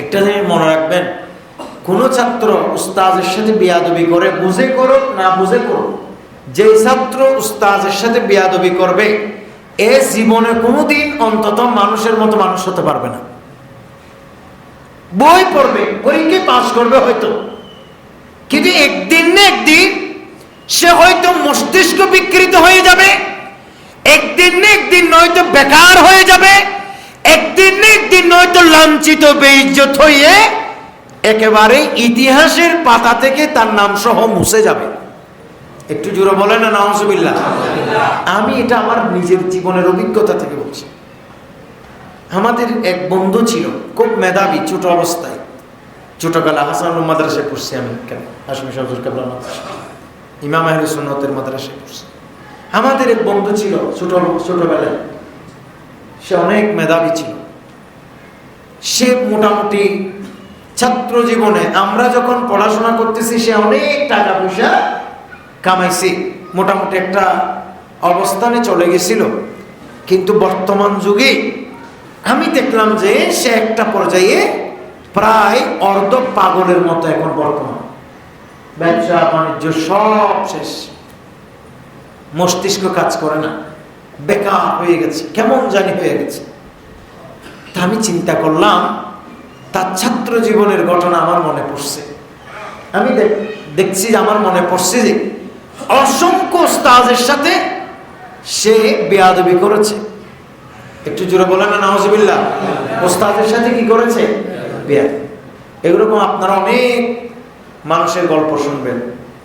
একটা জিনিস মনে রাখবেন, কোন ছাত্র উস্তাজের সাথে বিয়াদবি করে, বুঝে করুক না বুঝে করুক যে ছাত্র উস্তাজের সাথে বিয়াদবি করবে, এ জীবনে কোনোদিন অন্তত মানুষের মতো মানুষ হতে পারবে না। বই পড়বে পরীক্ষা পাশ করবে হয়তো, কিন্তু একদিন না একদিন সে হয়তো মস্তিষ্ক বিকৃত হয়ে যাবে, একদিন না একদিন নয়তো বেকার হয়ে যাবে নয়তো লাঞ্ছিত বেইজ্জত হয়ে একেবারে ইতিহাসের পাতা থেকে তার নাম সহ মুছে যাবে। একটু জোরে বলেন না, নাউজুবিল্লাহ। আমি এটা আমার নিজের জীবনের অভিজ্ঞতা থেকে বলছি। আমাদের এক বন্ধু ছিল, খুব মেধাবী, ছোট অবস্থায়। ছোটবেলা হাসান মাদ্রাসায় পড়ছি আমি, কেন? হাসমি শাহুর কাবলা মাদ্রাসা। ইমাম আহলে সুন্নতের মাদ্রাসায় পড়ছি। আমাদের এক বন্ধু ছিল, ছোট ছোটবেলায়। সে অনেক মেধাবী ছিল। সে মোটামুটি ছাত্র জীবনে, আমরা যখন পড়াশোনা করতেছি, সে অনেক টাকা পয়সা কামাইছে। মোটামুটি একটা অবস্থানে চলে গেছিল। কিন্তু বর্তমান যুগে আমি দেখলাম যে সে একটা পর্যায়ে প্রায় অর্ধ পাগলের মতো এখন বর্তমান। ব্যবসা, বাণিজ্য সব শেষ। মস্তিষ্ক কাজ করে না। বেকার হয়ে গেছে। কেমন জানি হয়ে গেছে। আমি চিন্তা করলাম, তার ছাত্র জীবনের ঘটনা আমার মনে পড়ছে। আমি দেখ- দেখছি যে আমার মনে পড়ছে যে অসংখ্য স্তাজের সাথে সে বেয়াদবি করেছে। একটু জোরে বলেন না নওয়াজবিল্লাহ ওস্তাদের সাথে কি করেছে? বেয়াদ এরকম আপনারা অনেক মানুষের গল্প শুনবেন।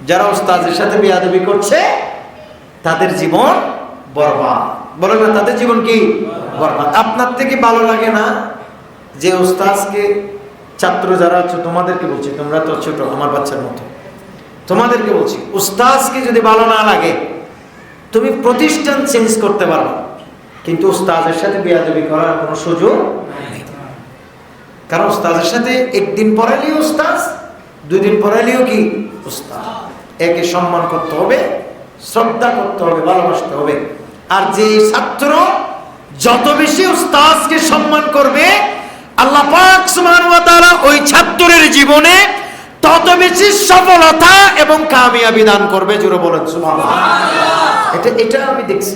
যারা ওস্তাদের সাথে বেয়াদবি করছে, তাদের জীবন বরবাদ। বলে না, তাদের জীবন কি? বরবাদ। আপনার থেকে ভালো লাগে না যে ওস্তাজকে ছাত্র যারা আছো, তোমাদেরকে বলছি, তোমরা তো ছোট, আমার বাচ্চার মতো। তোমাদেরকে বলছি উস্তাজকে যদি ভালো না লাগে, তুমি প্রতিষ্ঠান চেঞ্জ করতে পারো কিন্তু উস্তাজের সাথে বেয়াদবি করার কোনো সুযোগ নেই। কারণ উস্তাজের সাথে একদিন পড়াইলেও উস্তাজ দুই দিন পড়াইলেও কি? উস্তাজ একে সম্মান করতে হবে, শ্রদ্ধা করতে হবে, ভালোবাসতে হবে। আর যে ছাত্র যত বেশি উস্তাজকে সম্মান করবে, আল্লাহ পাক ওই ছাত্রের জীবনে তত বেশি সফলতা এবং কামিয়াবি দান করবে জুড়ে বলেন এটা এটা আমি দেখছি।